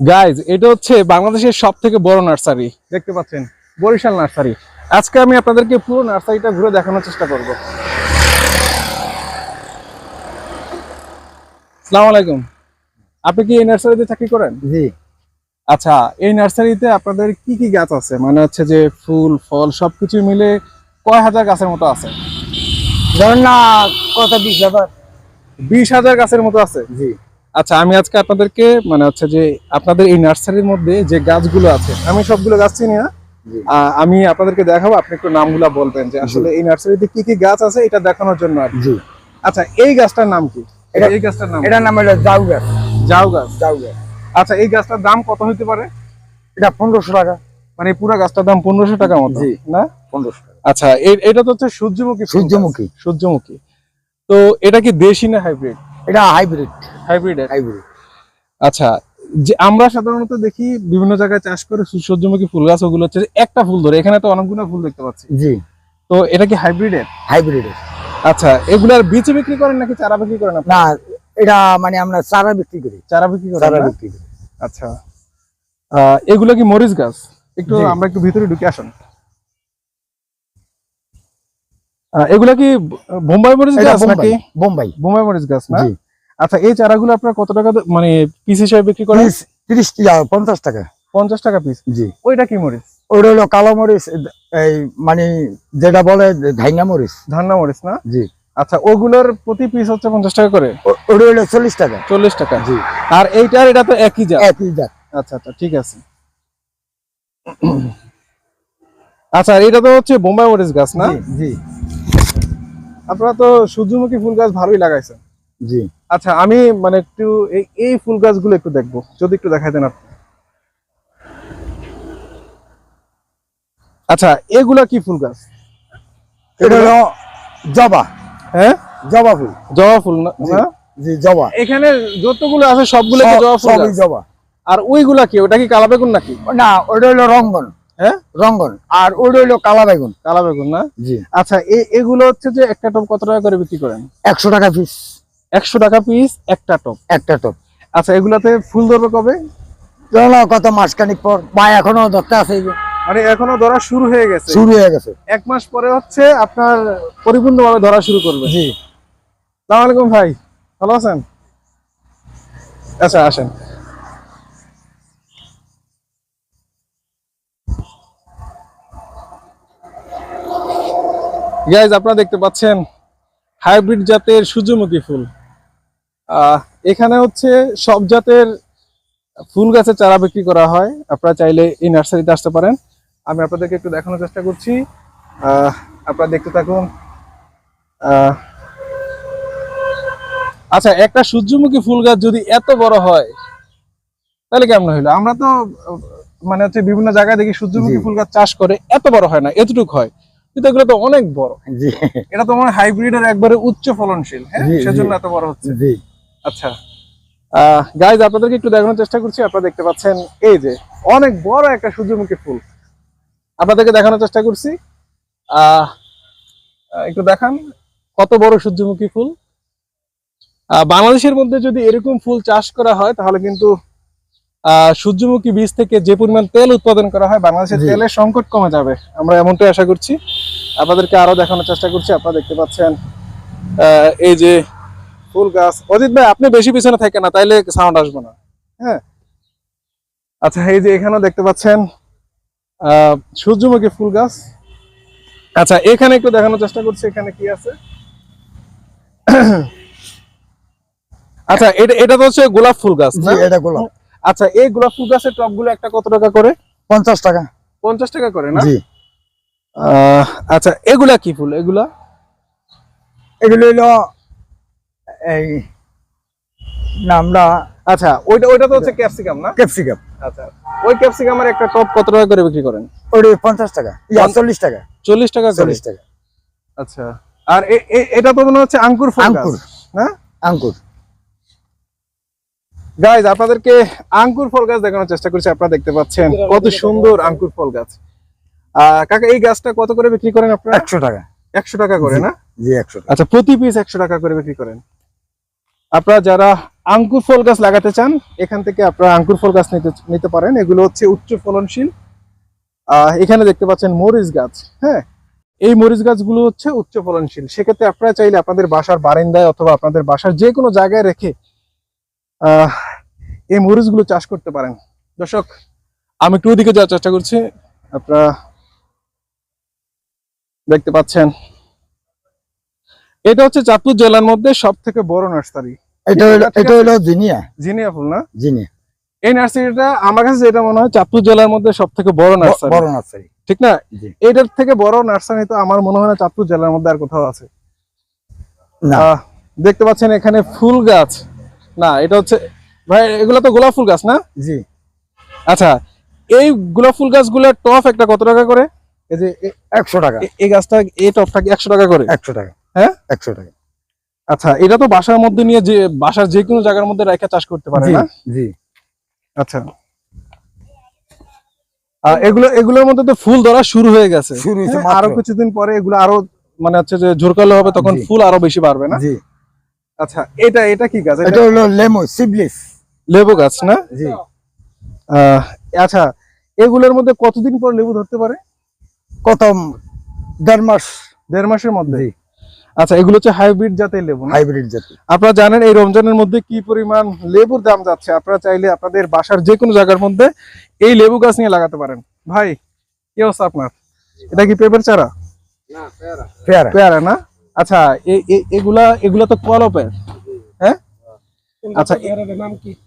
Guys এটা হচ্ছে বাংলাদেশের সব থেকে বড় নার্সারি। দেখতে পাচ্ছেন বরিশাল নার্সারি। আজকে আমি আপনাদেরকে পুরো নার্সারিটা ঘুরে দেখানোর চেষ্টা করব। আসসালামু আলাইকুম। আপনি কি এই নার্সারিতে চাকরি করেন? জি। আচ্ছা এই নার্সারিতে আপনাদের কি কি গাছ আছে? মানে হচ্ছে যে ফুল ফল সবকিছু মিলে কয় হাজার গাছের মতো আছে? ধরুন না কত বিশ হাজার? বিশ হাজার গাছের মতো আছে? জি। আচ্ছা আমি আজকে আপনাদেরকে মানে হচ্ছে যে আপনাদের এই নার্সারির মধ্যে যে গাছগুলো আছে আমি সবগুলো গাছ চিনি না আহ, আমি আপনাদেরকে দেখাবো আপনি একটু নামগুলা বলবেন যে আসলে এই নার্সারিতে কি কি গাছ আছে এটা দেখানোর জন্য আর কি। আচ্ছা এই গাছটার নাম কি? এটা- এই গাছটার নাম এটার নাম হলো জাউ গাছ। জাউ গাছ। জাউ গাছ। আচ্ছা এই গাছটার দাম কত হতে পারে? এটা পনেরোশো টাকা। মানে পুরো গাছটার দাম পনেরোশো টাকা মতো। না? পনেরোশো আচ্ছা এটা তো হচ্ছে সূর্যমুখী সূর্যমুখী। সূর্যমুখী। তো এটা কি দেশি না হাইব্রিড? এটা হাইব্রিড। হাইব্রিড হাইব্রিড আচ্ছা যে আমরা সাধারণত দেখি বিভিন্ন জায়গায় চাষ করে সূর্যমুখী ফুল গাছ ওগুলো হচ্ছে একটা ফুল ধরে। এখানে তো অনেকগুলো ফুল দেখতে পাচ্ছি। জি। তো এটা কি হাইব্রিডের হাইব্রিডের আচ্ছা এগুলার বীজ বিক্রি করেন নাকি চারা বিক্রি করেন না এটা মানে আমরা চারা বিক্রি করি। চারা বিক্রি করেন চারা বিক্রি করি। আচ্ছা। এগুলো কি মরিচ গাছ? একটু আমরা একটু ভিতরে ঢুকে আসুন। এগুলা কি বোম্বাই মরিচ গাছ নাকি? বোম্বাই। বোম্বাই মরিচ গাছ না? আচ্ছা এই চারাগুলো আপনার কত টাকা মানে পিস হিসেবে বিক্রি করেন? তিরিশ পঞ্চাশ টাকা। পঞ্চাশ টাকা পিস জি। ওইটা কি মরিচ? ওটা হলো কালো মরিচ এই মানে যেটা বলে ধাইনা মরিচ। ধান্না মরিচ না? জি। আচ্ছা ওগুলোর প্রতি পিস হচ্ছে পঞ্চাশ টাকা করে? ওটা হলো চল্লিশ টাকা। চল্লিশ টাকা। জি। আর এইটার এটা তো একই জাত? একই জাত। আচ্ছা আচ্ছা ঠিক আছে। আচ্ছা এটা তো হচ্ছে বোম্বাই মরিচ গাছ না? জি। আপনারা তো সূর্যমুখী ফুল গাছ ভালোই লাগাইছেন। জি। আচ্ছা আমি মানে একটু এই এই ফুল গাছগুলো একটু দেখব। যদি একটু দেখাই দেন আপনি। আচ্ছা এগুলা কি ফুল গাছ? এটা হলো জবা। হ্যাঁ? জবা ফুল। জবা ফুল না? জি। জবা। এখানে যতগুলো আছে সবগুলো কি জবা ফুল সবই জবা। আর ওইগুলা কি? ওটা কি কালা বেগুন নাকি? না ওটা হলো রঙ্গন। হ্যাঁ? রঙ্গন। আর ওটা হলো কালা বেগুন। কালা বেগুন না? জি। আচ্ছা এগুলো হচ্ছে যে একটা টপ কত টাকা করে বিক্রি করেন? একশো টাকা পিস। একশো টাকা পিস একটা টপ একটা টপ আচ্ছা এগুলাতে ফুল ধরবে কবে? না কত মাসখানিক পর। বা এখনও ধরতে আছে মানে এখনও ধরা শুরু হয়ে গেছে। শুরু হয়ে গেছে। এক মাস পরে হচ্ছে আপনার পরিপূর্ণভাবে ধরা শুরু করবে। জি। সালাম আলাইকুম ভাই ভালো আছেন? আচ্ছা আসেন। গাইজ আপনারা দেখতে পাচ্ছেন হাইব্রিড জাতের সূর্যমুখী ফুল। এখানে হচ্ছে সব জাতের ফুল গাছের চারা বিক্রি করা হয়। আপনারা চাইলে এই নার্সারিতে আসতে পারেন। আমি আপনাদেরকে একটু দেখানোর চেষ্টা করছি। আপনারা দেখতে থাকুন। আচ্ছা একটা সূর্যমুখী ফুল গাছ যদি এত বড় হয় তাহলে কেমন হইল? আমরা তো মানে হচ্ছে বিভিন্ন জায়গায় দেখি সূর্যমুখী ফুল গাছ চাষ করে এত বড় হয় না এতটুকু হয়। কিন্তু এগুলো তো অনেক বড়। এটা তো মানে হাইব্রিডের একবারে উচ্চ ফলনশীল হ্যাঁ। সেজন্য এত বড় হচ্ছে। জি। আচ্ছা। গাইজ আপনাদেরকে একটু দেখানোর চেষ্টা করছি। আপনারা দেখতে পাচ্ছেন এই যে অনেক বড় একটা সূর্যমুখী ফুল। আপনাদেরকে দেখানোর চেষ্টা করছি। একটু দেখান কত বড় সূর্যমুখী ফুল। বাংলাদেশের মধ্যে যদি এরকম ফুল চাষ করা হয় তাহলে কিন্তু আহ, সূর্যমুখী বীজ থেকে যে পরিমাণ তেল উৎপাদন করা হয় বাংলাদেশের। তেলের সংকট কমে যাবে। আমরা এমনটাই আশা করছি। আপনাদেরকে আরও দেখানোর চেষ্টা করছি। আপনারা দেখতে পাচ্ছেন আহ, এই যে ফুল গাছ। অজিত ভাই আপনি বেশি পিছনে থাকেন না তাইলে সাউন্ড আসবে না। হ্যাঁ। আচ্ছা এই যে এখানেও দেখতে পাচ্ছেন সূর্যমুখী ফুল গাছ। আচ্ছা এখানে একটু দেখানোর চেষ্টা করছি এখানে কি আছে? আচ্ছা এটা এটা তো হচ্ছে গোলাপ ফুল গাছ না? এটা গোলাপ। আচ্ছা এই গোলাপ ফুল গাছের টপগুলো একটা কত টাকা করে? পঞ্চাশ টাকা। পঞ্চাশ টাকা করে না? জি। আচ্ছা এগুলা কি ফুল? এগুলা? এগুলো হলো এই নামটা আচ্ছা ওইটা ওইটা তো হচ্ছে ক্যাপসিকাম না? ক্যাপসিকাম আচ্ছা ওই ক্যাপসিকামের একটা টপ কত টাকা করে বিক্রি করেন? পঞ্চাশ টাকা। ইয়া চল্লিশ টাকা। চল্লিশ টাকা চল্লিশ টাকা। আচ্ছা আর এটা তো মনে হচ্ছে আঙ্কুর ফল গাছ আঙ্কুর। না? আঙ্কুর। গাইজ আপনাদেরকে আঙ্কুর ফল গাছ দেখানোর চেষ্টা করছি আপনারা দেখতে পাচ্ছেন কত সুন্দর আঙ্কুর ফল গাছ। আহ কাকা এই গাছটা কত করে বিক্রি করেন আপনারা? একশো টাকা। একশো টাকা করে না? জি একশো আচ্ছা প্রতি পিস একশো টাকা করে বিক্রি করেন। আপনারা যারা আঙ্কুর ফল গাছ লাগাতে চান, এখান থেকে আপনারা আঙ্কুর ফল গাছ নিতে নিতে পারেন। এগুলো হচ্ছে উচ্চ ফলনশীল এখানে দেখতে পাচ্ছেন মরিচ গাছ হ্যাঁ? এই মরিচ গাছগুলো হচ্ছে উচ্চ ফলনশীল। সেক্ষেত্রে আপনারা চাইলে আপনাদের বাসার বারান্দায় অথবা আপনাদের বাসার যে কোনো জায়গায় রেখে এই মরিচগুলো চাষ করতে পারেন। দর্শক, আমি একটু ওদিকে যাওয়ার চেষ্টা করছি। আপনারা দেখতে পাচ্ছেন এটা হচ্ছে চাঁদপুর জেলার মধ্যে সব থেকে বড় নার্সারি। এটা এটা হলো জিনিয়া। জিনিয়া ফুল না? জিনিয়া। এই নার্সারিটা আমার কাছে যেটা মনে হয় চাঁদপুর জেলার মধ্যে সব থেকে বড় নার্সারি। বড় নার্সারি। ঠিক না? এটার থেকে বড় নার্সারি তো আমার মনে হয় না চাঁদপুর জেলার মধ্যে আর কোথাও আছে। না। দেখতে পাচ্ছেন এখানে ফুল গাছ। না এটা হচ্ছে ভাই এগুলো তো গোলাপ ফুল গাছ না? জি। আচ্ছা এই গোলাপ ফুল গাছগুলোর টপ একটা কত টাকা করে? এই যে একশো টাকা। এই গাছটা এই টপটা একশো টাকা করে? একশো টাকা। হ্যাঁ? একশো টাকা। আচ্ছা এটা তো বাসার মধ্যে নিয়ে যে বাসার যে কোনো জায়গার মধ্যে রেখে চাষ করতে পারে না? জি। আচ্ছা। এগুলো এগুলোর মধ্যে তো ফুল ধরা শুরু হয়ে গেছে। শুরু হয়েছে হ্যাঁ, আরও কিছুদিন পরে এগুলো আরও মানে হচ্ছে যে ঝোরকালো হবে তখন ফুল আরও বেশি বাড়বে না? জি। আচ্ছা এটা এটা কি গাছ? এটা হলো লেমো সিবলিস। লেবু গাছ না? জি। আচ্ছা এগুলোর মধ্যে কতদিন পর লেবু ধরতে পারে? কত দেড় মাস। দেড় মাসের মধ্যে? জি। আচ্ছা এগুলো হচ্ছে হাইব্রিড জাতের লেবু হাইব্রিড জাতি আপনারা জানেন এই রমজানের মধ্যে কি পরিমাণ লেবুর দাম যাচ্ছে? আপনারা চাইলে আপনাদের বাসার যে কোনো জায়গার মধ্যে এই লেবু গাছ নিয়ে লাগাতে পারেন। ভাই কি অবস্থা আপনার? এটা কি পেঁপের চারা? পেয়ারা। পেয়ারা। না? আচ্ছা এ- এ- এগুলা এগুলা তো কলপের। হ্যাঁ? আচ্ছা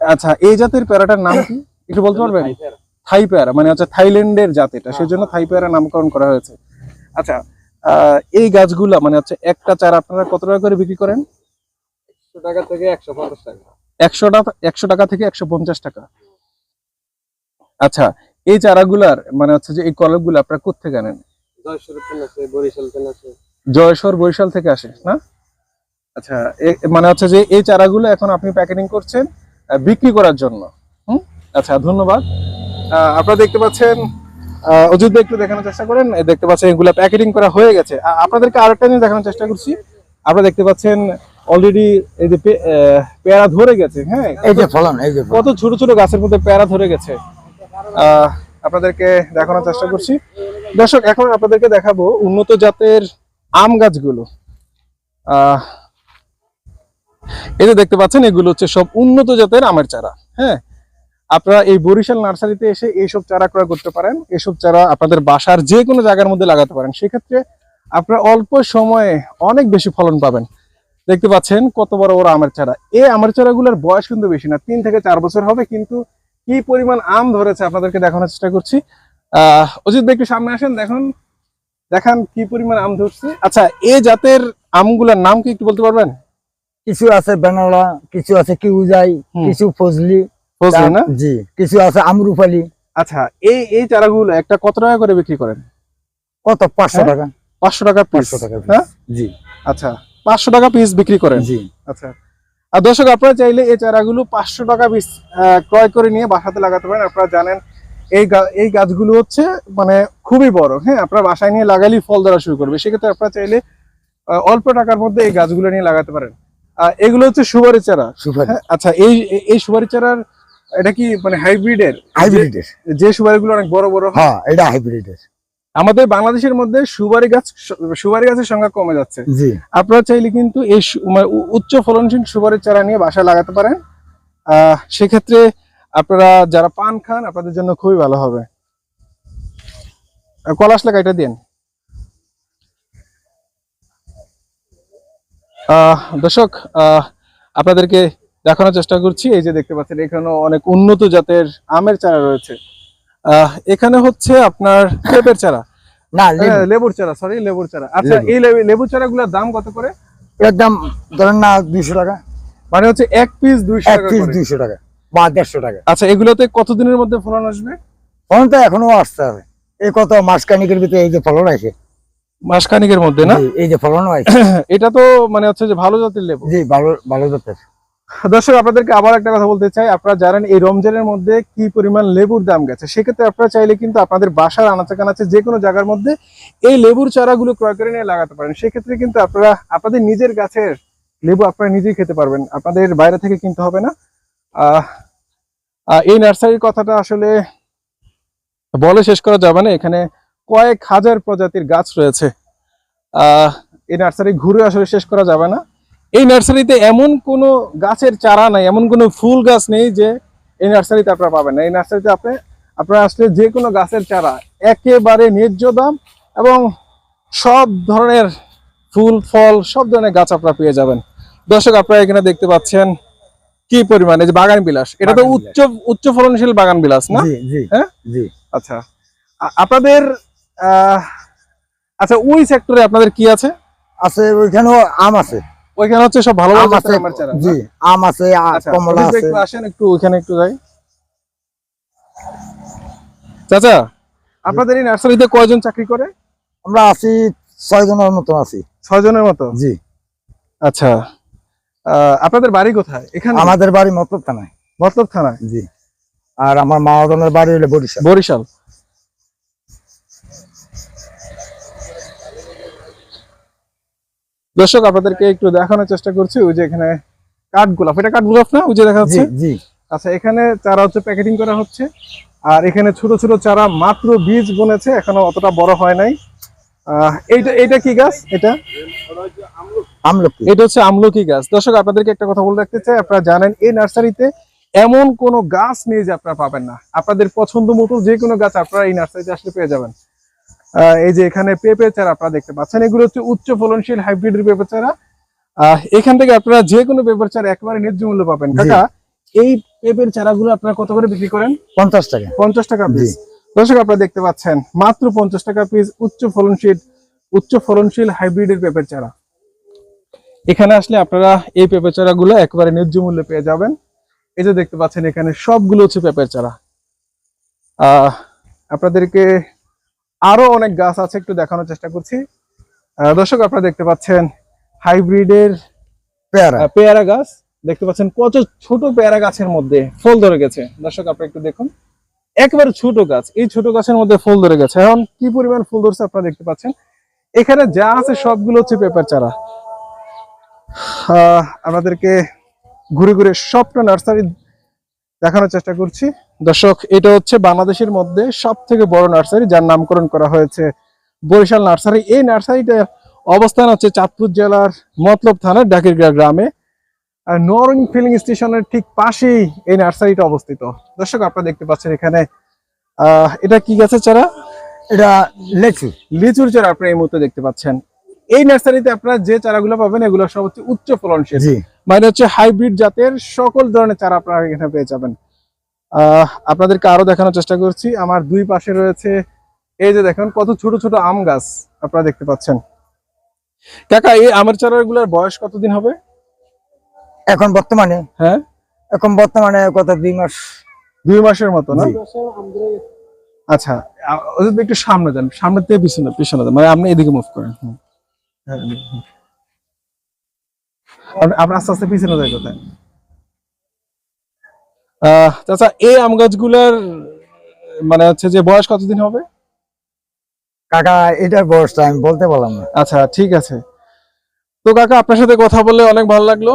আচ্ছা এই জাতের পেয়ারাটার নাম কি? একটু বলতে পারবেন? থাই পেয়ারা। মানে হচ্ছে থাইল্যান্ডের জাত এটা। সেজন্য থাই পেয়ারা নামকরণ করা হয়েছে। আচ্ছা এই গাছগুলা মানে হচ্ছে একটা চারা আপনারা কত টাকা করে বিক্রি করেন? একশো টাকা থেকে একশো পঞ্চাশ টাকা। একশো টাকা একশো টাকা থেকে একশো পঞ্চাশ টাকা। আচ্ছা এই চারাগুলার মানে হচ্ছে যে এই কলমগুলো আপনারা কোথেকে আনেন? জয়সর বরিশাল থেকে আসে না? আচ্ছা মানে হচ্ছে যে এই চারাগুলো এখন আপনি প্যাকেটিং করছেন বিক্রি করার জন্য। হুম? আচ্ছা ধন্যবাদ। আপনারা দেখতে পাচ্ছেন আহ, অজিত একটু দেখানোর চেষ্টা করেন। দেখতে পাচ্ছেন এগুলা প্যাকেটিং করা হয়ে গেছে। আপনাদেরকে আরেকটা জিনিস দেখানোর চেষ্টা করছি। আপনারা দেখতে পাচ্ছেন অলরেডি এই যে পেয়ারা ধরে গেছে হ্যাঁ? এই যে ফলন এই যে কত ছোট ছোট গাছের মধ্যে পেয়ারা ধরে গেছে। আপনাদেরকে দেখানোর চেষ্টা করছি। দর্শক এখন আপনাদেরকে দেখাবো উন্নত জাতের আম গাছগুলো। আহ, এই যে দেখতে পাচ্ছেন এগুলো হচ্ছে সব উন্নত জাতের আমের চারা হ্যাঁ? আপনারা এই বরিশাল নার্সারিতে এসে এইসব চারা ক্রয় করতে পারেন এসব চারা আপনাদের বাসার যে কোনো জায়গার মধ্যে লাগাতে পারেন। সেক্ষেত্রে আপনারা অল্প সময়ে অনেক বেশি ফলন পাবেন। দেখতে পাচ্ছেন কত বড় বড় আমের চারা। এই আমের চারাগুলোর বয়স কিন্তু বেশি না তিন থেকে চার বছর হবে কিন্তু কি পরিমাণ আম ধরেছে আপনাদেরকে দেখানোর চেষ্টা করছি। আহ অজিত ভাই একটু সামনে আসেন দেখুন দেখান কি পরিমাণ আম ধরছে। আচ্ছা এই জাতের আমগুলোর নাম কি একটু বলতে পারবেন? কিছু আছে বেনালা কিছু আছে কিউজাই কিছু ফজলি ফজলি না? জি কিছু আছে আমরুপালি আচ্ছা এই এই চারাগুলো একটা কত টাকা করে বিক্রি করেন? কত? পাঁচশো হ্যাঁ? টাকা। পাঁচশো টাকা পিস পাঁচশো টাকা হ্যাঁ? জি। আচ্ছা পাঁচশো টাকা পিস বিক্রি করেন? জি। আচ্ছা। আর দর্শক আপনারা চাইলে এই চারাগুলো পাঁচশো টাকা পিস ক্রয় করে নিয়ে বাসাতে লাগাতে পারেন। আপনারা জানেন এই এই গাছগুলো হচ্ছে মানে খুবই বড় হ্যাঁ? আপনারা বাসায় নিয়ে লাগালেই ফল ধরা শুরু করবে। সেক্ষেত্রে আপনারা চাইলে অল্প টাকার মধ্যে এই গাছগুলো নিয়ে লাগাতে পারেন। আহ, এগুলো হচ্ছে সুপারি চারা। সুপারি। হ্যাঁ? আচ্ছা এই এই- এই সুপারি চারার এটা কি মানে হাইব্রিডের? হাইব্রিডের। যে সুপারিগুলো অনেক বড় বড় হ্যাঁ। এটা হাইব্রিডের। আমাদের বাংলাদেশের মধ্যে সুপারি গাছ সুপারি গাছের সংখ্যা কমে যাচ্ছে। জি। আপনারা চাইলে কিন্তু এই মানে উচ্চ ফলনশীল সুপারির চারা নিয়ে বাসায় লাগাতে পারেন। সেক্ষেত্রে আপনারা যারা পান খান আপনাদের জন্য খুবই ভালো হবে। কল আসলে কাইটা দিন আহ, দর্শক আহ, আপনাদেরকে দেখানোর চেষ্টা করছি। এই যে দেখতে পাচ্ছেন এখানে অনেক উন্নত জাতের আমের চারা রয়েছে। এখানে হচ্ছে আপনার পেঁপের চারা। না হ্যাঁ, লেবুর চারা সরি লেবুর চারা। আচ্ছা এই লেবু- লেবুর চারাগুলোর দাম কত করে? একদম ধরেন না দুইশো টাকা। মানে হচ্ছে এক পিস দুইশো এক পিস দুইশো টাকা বা দেড়শো টাকা। আচ্ছা এগুলোতে কতদিনের মধ্যে ফলন আসবে? ফলন তো এখনও আসতে হবে। এই কত মাস কানিকের ভিতরে এই যে ফলন আছে মাসখানিকের মধ্যে না? এই যে ফলনও আছে এটা তো মানে হচ্ছে যে ভালো জাতের লেবু। জি ভালো ভালো জাতের। দর্শক, আপনাদেরকে আবার একটা কথা বলতে চাই। আপনারা জানেন এই রমজানের মধ্যে কি পরিমাণ লেবুর দাম গেছে? সেক্ষেত্রে আপনারা চাইলে কিন্তু আপনাদের বাসার আনাচে কানাচে যে কোনো জায়গার মধ্যে এই লেবুর চারাগুলো ক্রয় করে নিয়ে লাগাতে পারেন। সেক্ষেত্রে কিন্তু আপনারা, আপনাদের নিজের গাছের লেবু আপনারা নিজেই খেতে পারবেন। আপনাদের বাইরে থেকে কিনতে হবে না। এই নার্সারির কথাটা আসলে বলে শেষ করা যাবে না। এখানে কয়েক হাজার প্রজাতির গাছ রয়েছে। এই নার্সারি ঘুরে আসলে শেষ করা যাবে না। এই নার্সারিতে এমন কোনো গাছের চারা নাই এমন কোনো ফুল গাছ নেই যে এই নার্সারিতে আপনারা পাবেন না। এই নার্সারিতে আপনি আপনারা আসলে যে কোনো গাছের চারা একেবারে ন্যায্য দাম এবং সব ধরনের ফুল ফল সব ধরনের গাছ আপনারা পেয়ে যাবেন। দর্শক আপনারা এখানে দেখতে পাচ্ছেন কি পরিমাণে যে বাগান বিলাস। এটা তো উচ্চ উচ্চ ফলনশীল বাগান বিলাস না? হ্যাঁ? জি। আচ্ছা। আপনাদের আহ, আচ্ছা ওই সেক্টরে আপনাদের কি আছে? আছে ওইখানেও আম আছে। ওইখানে হচ্ছে সব ভালো ভালো আছে। জি আম আছে আচ্ছা কমলা আছে। একটু আসেন একটু ওইখানে একটু যাই। চাচা আপনাদের এই নার্সারিতে কয়জন চাকরি করে? আমরা আছি ছয় জনের মতো আছি। ছয় জনের মতো? জি। আচ্ছা আপনাদের বাড়ি কোথায়? এখানে? আমাদের বাড়ি মতলব থানায়। মতলব থানায়? জি। আর আমার মাওয়াজনের বাড়ি হলো বরিশাল। বরিশাল। দর্শক আপনাদেরকে একটু দেখানোর চেষ্টা করছি ওই যে এখানে কাঠগোলাপ এটা কাঠগোলাপ না? ওই যে দেখা যাচ্ছে? জি আচ্ছা এখানে চারা হচ্ছে প্যাকেটিং করা হচ্ছে। আর এখানে ছোট ছোট চারা মাত্র বীজ বনেছে এখনও অতটা বড় হয় নাই। আহ, এইটা এটা কি গাছ? এটা? আমলকি। এটা হচ্ছে আমলকি গাছ। দর্শক আপনাদেরকে একটা কথা বলে রাখতে চাই আপনারা জানেন এই নার্সারিতে এমন কোনো গাছ নেই যে আপনারা পাবেন না। আপনাদের পছন্দ মতো যে কোনো গাছ আপনারা এই নার্সারিতে আসলে পেয়ে যাবেন। এই যে এখানে পেঁপে চারা আপনারা দেখতে পাচ্ছেন এগুলো হচ্ছে উচ্চ ফলনশীল হাইব্রিডের পেঁপে চারা। এখান থেকে আপনারা যে কোনো পেঁপের চারা একেবারে ন্যায্য মূল্য পাবেন। কাকা এই পেঁপের চারাগুলো আপনারা কত করে বিক্রি করেন? পঞ্চাশ টাকা। পঞ্চাশ টাকা পিস দর্শক আপনারা দেখতে পাচ্ছেন মাত্র পঞ্চাশ টাকা পিস উচ্চ ফলনশীল উচ্চ ফলনশীল হাইব্রিডের পেঁপের চারা। এখানে আসলে আপনারা এই পেঁপের চারাগুলো একবারে ন্যায্য মূল্যে পেয়ে যাবেন। এই যে দেখতে পাচ্ছেন এখানে সবগুলো হচ্ছে পেঁপের চারা। আহ আপনাদেরকে আরও অনেক গাছ আছে একটু দেখানোর চেষ্টা করছি। দর্শক আপনারা দেখতে পাচ্ছেন হাইব্রিডের পেয়ারা। পেয়ারা গাছ। দেখতে পাচ্ছেন কত ছোট পেয়ারা গাছের মধ্যে ফুল ধরে গেছে। দর্শক আপনারা একটু দেখুন। একেবারে ছোট গাছ। এই ছোট গাছের মধ্যে ফুল ধরে গেছে। এখন কি পরিমাণ ফুল ধরছে আপনারা দেখতে পাচ্ছেন? এখানে যা আছে সবগুলো হচ্ছে পেপার চারা। আহ, আপনাদেরকে ঘুরে ঘুরে সবটা নার্সারি দেখানোর চেষ্টা করছি। দর্শক এটা হচ্ছে বাংলাদেশের মধ্যে সব থেকে বড় নার্সারি যার নামকরণ করা হয়েছে বরিশাল নার্সারি। এই নার্সারিটা অবস্থান হচ্ছে চাঁদপুর জেলার মতলব থানার ডাকিরগা গ্রামে। আর নরিং ফিলিং স্টেশনের ঠিক পাশেই এই নার্সারিটা অবস্থিত। দর্শক আপনারা দেখতে পাচ্ছেন এখানে আহ এটা কি গাছের চারা? এটা লেচু। লিচুর চারা আপনারা এই মুহূর্তে দেখতে পাচ্ছেন। এই নার্সারিতে আপনারা যে চারাগুলো পাবেন এগুলো সব হচ্ছে উচ্চ ফলনশীল। মানে হচ্ছে হাইব্রিড জাতের সকল ধরনের চারা আপনারা এখানে পেয়ে যাবেন। আপনাদেরকে আরও দেখানোর চেষ্টা করছি। আমার দুই পাশে রয়েছে এই যে দেখেন কত ছোট ছোট আম গাছ আপনারা দেখতে পাচ্ছেন। কাকা এই আমের চারাগুলোর বয়স কতদিন হবে? এখন বর্তমানে? হ্যাঁ? এখন বর্তমানে কত দুই মাস। দুই মাসের মতো না? আচ্ছা একটু সামনে যান সামনে থেকে পিছনে পিছনে যান মানে আপনি এদিকে মুভ করেন। হ্যাঁ। আপনি- আস্তে আস্তে পিছনে যাই কোথায়? চাচা এই আম গাছগুলার মানে হচ্ছে যে বয়স কতদিন হবে? কাকা এটার বয়সটা আমি বলতে পারলাম না। আচ্ছা ঠিক আছে। তো কাকা আপনার সাথে কথা বলে অনেক ভালো লাগল।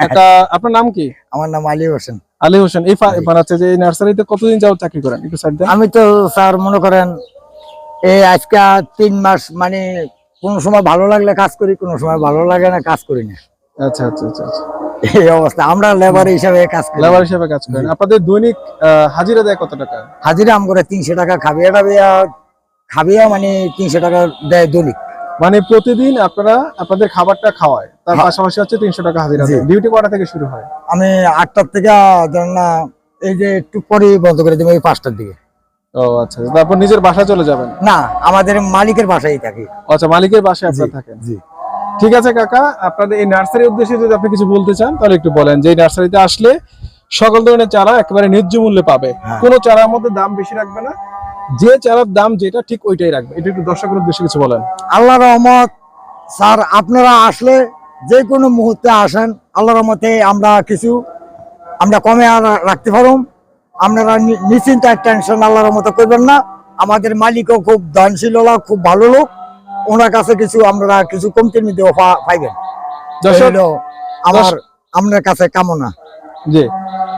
কাকা আপনার নাম কি? আমার নাম আলী হোসেন। আলী হোসেন এই মানে হচ্ছে যে এই নার্সারিতে কতদিন যাও চাকরি করেন? একটু দেন। আমি তো স্যার মনে করেন এই আজকে তিন মাস মানে কোন সময় ভালো লাগলে কাজ করি কোন সময় ভালো লাগে না কাজ করি না। আচ্ছা আচ্ছা আচ্ছা আচ্ছা। এই অবস্থা। আমরা লেবার হিসাবে কাজ করি। লেবার হিসেবে কাজ করেন। আপনাদের দৈনিক হাজিরা দেয় কত টাকা? হাজিরা আম করে তিনশো টাকা খাবিয়া মানে তিনশো টাকা দেয় দলিক মানে প্রতিদিন আপনারা আপনাদের খাবারটা খাওয়ায়। তার হ্যাঁ। পাশাপাশি হচ্ছে তিনশো টাকা হাজিরা। ডিউটি কটা থেকে শুরু হয়? আমি আটটার থেকে ধরেন না এই যে একটু পরেই বন্ধ করে দেবো এই পাঁচটার দিকে। ও আচ্ছা। তারপর নিজের বাসায় চলে যাবেন? না আমাদের মালিকের বাসায় থাকি। আচ্ছা মালিকের বাসায় আপনারা থাকেন। জি। ঠিক আছে কাকা। আপনাদের এই নার্সারির উদ্দেশ্যে যদি আপনি কিছু বলতে চান তাহলে একটু বলেন যে এই নার্সারিতে আসলে সকল ধরনের চারা একেবারে ন্যায্য মূল্যে পাবে। হ্যাঁ। কোনো চারার মধ্যে দাম বেশি রাখবে না। যে চারার দাম যেটা ঠিক ওইটাই রাখবে। এটা একটু দর্শকের উদ্দেশ্যে কিছু বলেন। আল্লাহ রহমত। স্যার আপনারা আসলে যে কোনো মুহূর্তে আসেন আল্লাহ রহমতে আমরা কিছু আমরা কমে আর রাখতে পারুম। আপনারা নিশ্চিন্তে টেনশন আল্লাহ রহমতে করবেন না। আমাদের মালিকও খুব দানশীল খুব ভালো লোক। ওনার কাছে কিছু আমরা কিছু কমতির মধ্যে পাইবেন। আমার আমার আপনার কাছে কামনা। জি।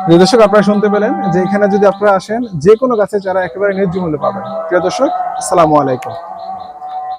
যে দর্শক আপনারা শুনতে পেলেন যে এখানে যদি আপনারা আসেন যে কোনো গাছে যারা একেবারে ন্যায্য মূল্য পাবেন। প্রিয় দর্শক আসসালামু আলাইকুম।